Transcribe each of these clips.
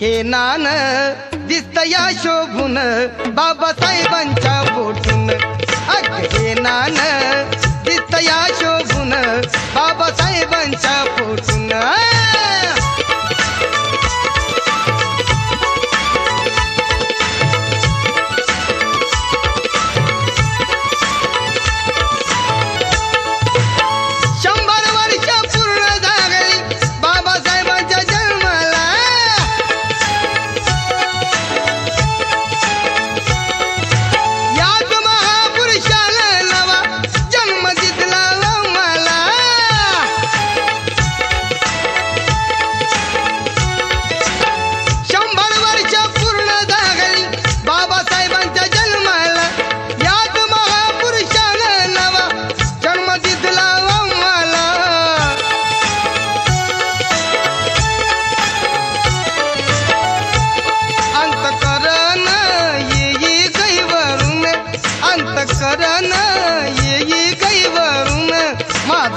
हे नान दिसत या शोभून बाबासाहेबांच्या पोटून अग हे नान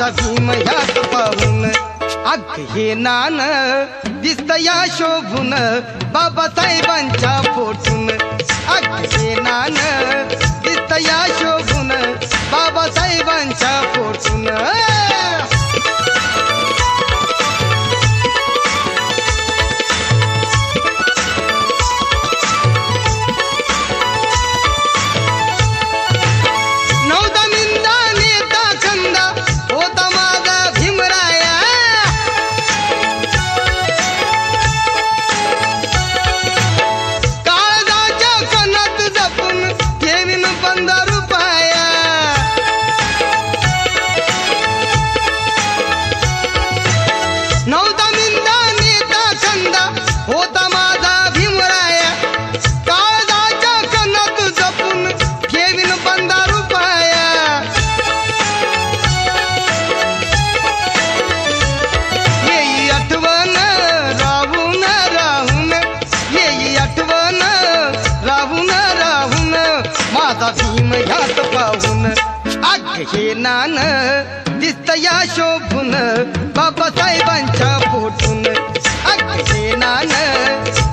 माझा भीम ह्यात पाहून अख्खे नान दिसत या शोभून. होता माझा भीमराया. काळजाच्या कणात जपून ठेवीन पंधरा रुपया येई आठवण राहून राहून येई आठवण राहून राहून माझा भीम ह्यात पाहून. अग नान दिसत या शोभून बाबासाहेबांच्या पोटून अग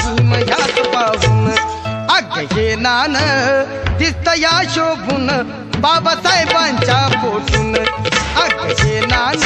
माझा ह्याच पाहून अग हे नान दिसत या शोभून. बाबासाहेबांच्या पोटून. अग हे नान